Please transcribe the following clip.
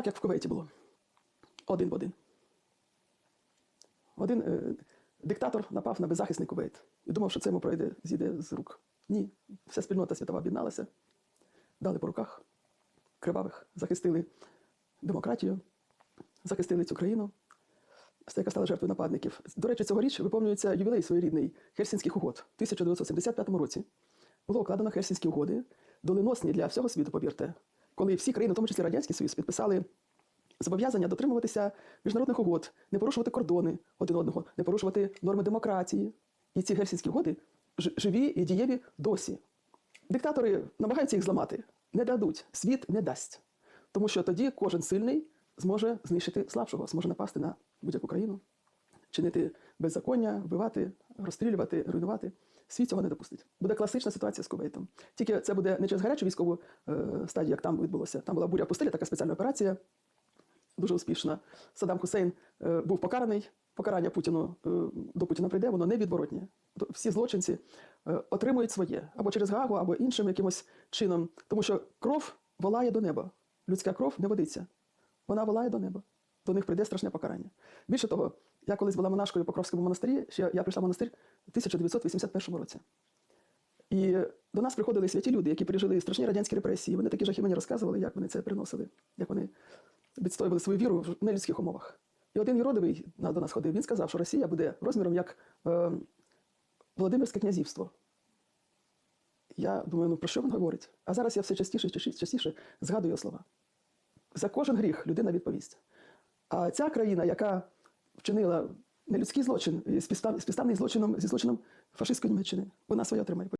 Так як в Кувейті було. Один в один. Один е, диктатор напав на беззахисний Кувейт і думав, що це йому пройде, зійде з рук. Ні. Вся спільнота світова об'єдналася, дали по руках кривавих, захистили демократію, захистили цю країну, яка стала жертвою нападників. До речі, цьогоріч виповнюється ювілей своєрідний Хельсінських угод. У 1975 році було укладено Хельсінські угоди, доленосні для всього світу, повірте, коли всі країни, в тому числі Радянський Союз, підписали зобов'язання дотримуватися міжнародних угод, не порушувати кордони один одного, не порушувати норми демократії. І ці гельсінські угоди живі і дієві досі. Диктатори намагаються їх зламати, не дадуть, світ не дасть. Тому що тоді кожен сильний зможе знищити слабшого, зможе напасти на будь-яку країну, чинити беззаконня, вбивати, розстрілювати, руйнувати. Світ цього не допустить. Буде класична ситуація з Кувейтом. Тільки це буде не через гарячу військову е, стадію, як там відбулося. Там була буря пустеля, така спеціальна операція, дуже успішна. Саддам Хусейн е, був покараний. Покарання Путіну е, до Путіна прийде, воно невідворотнє. Всі злочинці е, отримують своє або через Гагу, або іншим якимось чином. Тому що кров волає до неба. Людська кров не водиться. Вона волає до неба. До них прийде страшне покарання. Більше того, я колись була монашкою в Покровському монастирі, ще я прийшла в монастир у 1981 році. І до нас приходили святі люди, які пережили страшні радянські репресії. Вони такі жахи мені розказували, як вони це переносили, як вони відстоювали свою віру в нелюдських умовах. І один юродивий до нас ходив, він сказав, що Росія буде розміром як е, Володимирське князівство. Я думаю, ну про що він говорить? А зараз я все частіше і частіше, частіше згадую його слова. За кожен гріх людина відповість. А ця країна, яка вчинила нелюдський злочин, і співстав- співставний злочином зі злочином фашистської Німеччини, вона своє отримає.